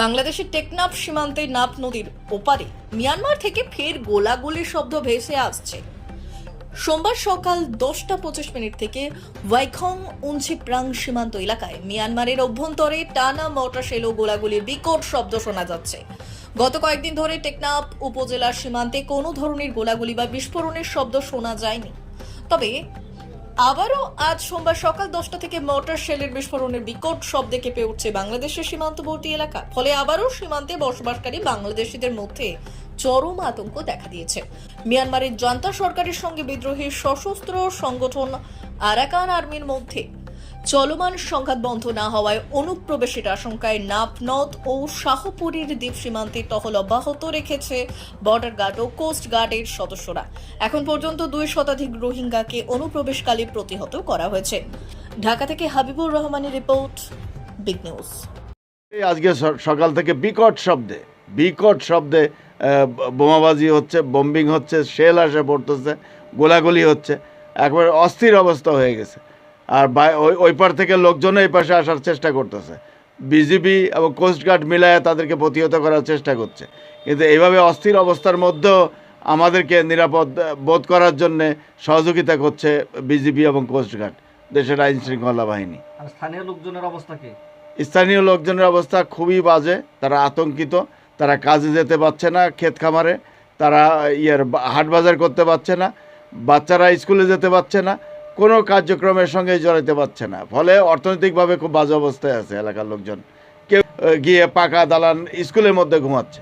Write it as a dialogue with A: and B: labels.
A: বাংলাদেশের টেকনাফ সীমান্তে নাপ নদীর ওপারে মিয়ানমার থেকে ফের গোলাগুলির শব্দ ভেসে আসছে। সোমবার সকাল দশটা পঁচিশ মিনিট থেকে ওয়াইখং উঞ্চি প্রাং সীমান্ত এলাকায় মিয়ানমারের অভ্যন্তরে টানা মোটর শেল ও গোলাগুলির বিকট শব্দ শোনা যাচ্ছে। গত কয়েকদিন ধরে টেকনাফ উপজেলার সীমান্তে কোনো ধরনের গোলাগুলি বা বিস্ফোরণের শব্দ শোনা যায়নি। তবে আবারও আজ সোমবার সকাল দশটা থেকে মর্টার শেলের বিস্ফোরণের বিকট শব্দে কেঁপে উঠছে বাংলাদেশের সীমান্তবর্তী এলাকা। ফলে আবারও সীমান্তে বসবাসকারী বাংলাদেশিদের মধ্যে চরম আতঙ্ক দেখা দিয়েছে। মিয়ানমারের জান্তা সরকারের সঙ্গে বিদ্রোহী সশস্ত্র সংগঠন আরাকান আর্মির মধ্যে চলমান সংঘাত বন্ধ না হওয়ায় অনুপ্রবেশের আশঙ্কায় নাপনদ ও শাহপুরীর দ্বীপ সীমান্তে টহল অব্যাহত রেখেছে বর্ডার গার্ড ও কোস্ট গার্ডের সদস্যরা। এখন পর্যন্ত দুই শতাধিক রোহিঙ্গাকে অনুপ্রবেশকালে প্রতিহত করা হয়েছে। ঢাকা থেকে হাবিবুর রহমানের রিপোর্ট, বিগ নিউজ।
B: আজকে সকাল থেকে বিকট শব্দে বিকট শব্দে বোমাবাজি হচ্ছে বম্বিং হচ্ছে, শেল আসে পড়তেছে, গোলাগুলি হচ্ছে, একবার অস্থির অবস্থা হয়ে গেছে। আর ওই ওই পার থেকে লোকজন এই পাশে আসার চেষ্টা করতেছে। বিজিবি এবং কোস্টগার্ড মিলায় তাদেরকে প্রতিহত করার চেষ্টা করছে। কিন্তু এইভাবে অস্থির অবস্থার মধ্যেও আমাদেরকে নিরাপদ বোধ করার জন্যে সহযোগিতা করছে বিজিবি এবং কোস্টগার্ড দেশের আইন শৃঙ্খলা বাহিনী।
C: আর স্থানীয় লোকজনের অবস্থা কি?
B: স্থানীয় লোকজনের অবস্থা খুবই বাজে। তারা আতঙ্কিত। তারা কাজে যেতে পারছে না ক্ষেত খামারে। তারা ইয়ের হাট বাজার করতে পারছে না। বাচ্চারা স্কুলে যেতে পারছে না। কোনো কার্যক্রমের সঙ্গে জড়াইতে পারছে না। ফলে অর্থনৈতিকভাবে খুব বাজে অবস্থায় আছে এলাকার লোকজন। কেউ গিয়ে পাকা দালান স্কুলের মধ্যে ঘুমাচ্ছে।